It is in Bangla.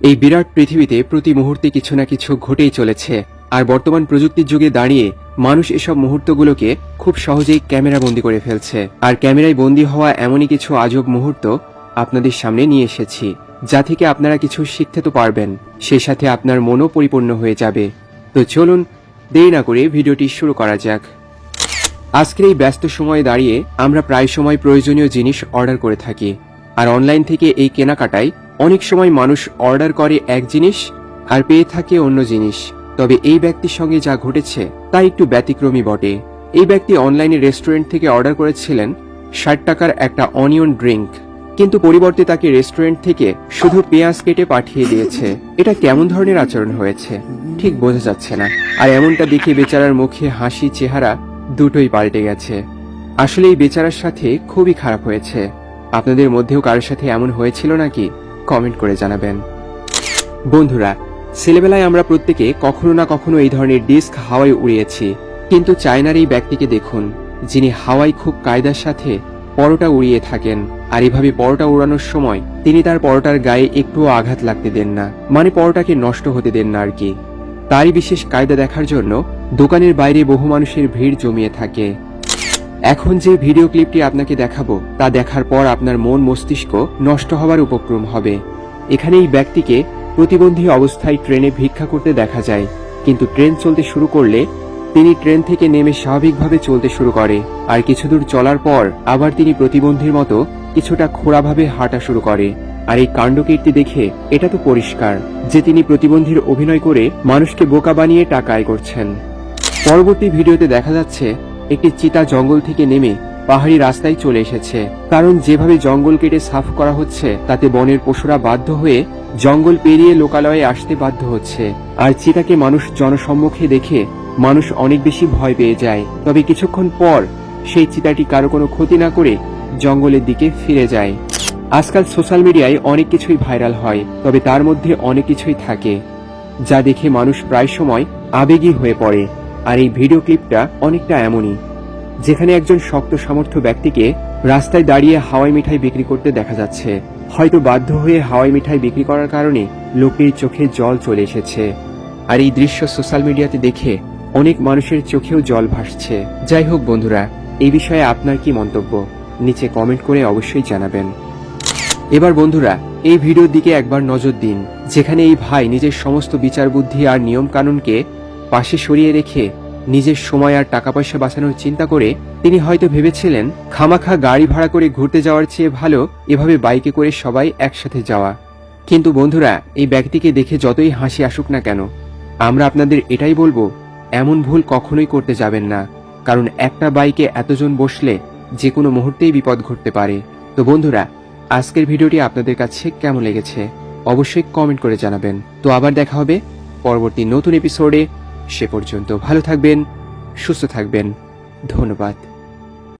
এই বিরাট পৃথিবীতে প্রতি মুহূর্তে কিছু না কিছু ঘটেই চলেছে, আর বর্তমান প্রযুক্তির যুগে দাঁড়িয়ে মানুষ এসব মুহূর্তগুলোকে খুব সহজেই ক্যামেরা বন্দি করে ফেলছে। আর ক্যামেরায় বন্দি হওয়া এমনই কিছু আজব মুহূর্ত আপনাদের সামনে নিয়ে এসেছি, যা থেকে আপনারা কিছু শিখতে তো পারবেন, সেই সাথে আপনার মনও পরিপূর্ণ হয়ে যাবে। তো চলুন, দেরি না করে ভিডিওটি শুরু করা যাক। আজকের এই ব্যস্ত সময়ে দাঁড়িয়ে আমরা প্রায় সময় প্রয়োজনীয় জিনিস অর্ডার করে থাকি, আর অনলাইন থেকে এই কেনাকাটায় অনেক সময় মানুষ অর্ডার করে এক জিনিস আর পেয়ে থাকে অন্য জিনিস। তবে এই ব্যক্তির সঙ্গে যা ঘটেছে, তা একটু ব্যতিক্রমী বটে। এই ব্যক্তি অনলাইনে রেস্টুরেন্ট থেকে অর্ডার করেছিলেন ষাট টাকার একটা অনিয়ন ড্রিঙ্ক, কিন্তু পরিবর্তে তাকে রেস্টুরেন্ট থেকে শুধু পেঁয়াজ কেটে পাঠিয়ে দিয়েছে। এটা কেমন ধরনের আচরণ হয়েছে, ঠিক বোঝা যাচ্ছে না। আর এমনটা দেখে বেচারার মুখে হাসি, চেহারা দুটোই পাল্টে গেছে। আসলে এই বেচারার সাথে খুবই খারাপ হয়েছে। আপনাদের মধ্যেও কারোর সাথে এমন হয়েছিল নাকি? কমেন্ট করে জানাবেন। বন্ধুরা, ছেলেবেলায় আমরা প্রত্যেকে কখনো না কখনো এই ধরনের ডিস্ক হাওয়ায় উড়িয়েছি। কিন্তু চায়নার এই ব্যক্তিকে দেখুন, যিনি হাওয়ায় খুব কায়দার সাথে পরোটা উড়িয়ে থাকেন। আর এভাবে পরোটা উড়ানোর সময় তিনি তার পরোটার গায়ে একটুও আঘাত লাগতে দেন না। মানে পরোটাকে নষ্ট হতে দেন না আর কি। তারই বিশেষ কায়দা দেখার জন্য দোকানের বাইরে বহু মানুষের ভিড় জমিয়ে থাকে। এখন যে ভিডিও ক্লিপটি আপনাকে দেখাবো, তা দেখার পর আপনার মন মস্তিষ্ক নষ্ট হবার উপক্রম হবে। এখানে এই ব্যক্তিকে প্রতিবন্ধী অবস্থায় ট্রেনে ভিক্ষা করতে দেখা যায়, কিন্তু ট্রেন চলতে শুরু করলে তিনি ট্রেন থেকে নেমে স্বাভাবিকভাবে চলতে শুরু করে, আর কিছু দূর চলার পর আবার তিনি প্রতিবন্ধীর মতো কিছুটা খোড়াভাবে হাঁটা শুরু করে। আর এই কাণ্ডকীর্তি দেখে এটা তো পরিষ্কার যে তিনি প্রতিবন্ধীর অভিনয় করে মানুষকে বোকা বানিয়ে টাকা আয় করছেন। পরবর্তী ভিডিওতে দেখা যাচ্ছে একটি চিতা জঙ্গল থেকে নেমে পাহাড়ি রাস্তায় চলে এসেছে। কারণ যেভাবে জঙ্গল কেটে সাফ করা হচ্ছে, তাতে বনের পশুরা বাধ্য হয়ে জঙ্গল পেরিয়ে লোকালয়ে আসতে বাধ্য হচ্ছে। আর চিতাকে মানুষ জনসম্মুখে দেখে মানুষ অনেক বেশি ভয় পেয়ে যায়। তবে কিছুক্ষণ পর সেই চিতাটি কারও কোনো ক্ষতি না করে জঙ্গলের দিকে ফিরে যায়। আজকাল সোশ্যাল মিডিয়ায় অনেক কিছুই ভাইরাল হয়, তবে তার মধ্যে অনেক কিছুই থাকে, যা দেখে মানুষ প্রায় সময় আবেগী হয়ে পড়ে। আর এই ভিডিও ক্লিপটা অনেকটা এমনই, যেখানে একজন শক্ত সামর্থ্য ব্যক্তিকে রাস্তায় দাঁড়িয়ে হাওয়াই মিঠাই বিক্রি করতে দেখা যাচ্ছে। হয়তো বাধ্য হয়ে হাওয়াই মিঠাই বিক্রি করার কারণে লোকের চোখে জল চলে এসেছে। আর এই দৃশ্য সোশ্যাল মিডিয়াতে দেখে অনেক মানুষের চোখেও জল ভাসছে। যাই হোক বন্ধুরা, এই বিষয়ে আপনার কি মন্তব্য? নিচে কমেন্ট করে অবশ্যই জানাবেন। এবার বন্ধুরা, এই ভিডিওর দিকে একবার নজর দিন, যেখানে এই ভাই নিজের সমস্ত বিচার বুদ্ধি আর নিয়ম কানুনকে পাশে সরিয়ে রেখে নিজের সময় আর টাকা পয়সা বাঁচানোর চিন্তা করে তিনি হয়তো ভেবেছিলেন, খামাখা গাড়ি ভাড়া করে ঘুরতে যাওয়ার চেয়ে ভালো এভাবে বাইকে করে সবাই একসাথে যাওয়া। কিন্তু বন্ধুরা, এই ব্যক্তিকে দেখে যতই হাসি আসুক না কেন, আমরা আপনাদের এটাই বলব, এমন ভুল কখনোই করতে যাবেন না। কারণ একটা বাইকে এতজন বসলে যে কোনো মুহূর্তেই বিপদ ঘটতে পারে। তো বন্ধুরা, আজকের ভিডিওটি আপনাদের কাছে কেমন লেগেছে? অবশ্যই কমেন্ট করে জানাবেন। তো আবার দেখা হবে পরবর্তী নতুন এপিসোডে সে পর্যন্ত ভালো থাকবেন সুস্থ থাকবেন। ধন্যবাদ।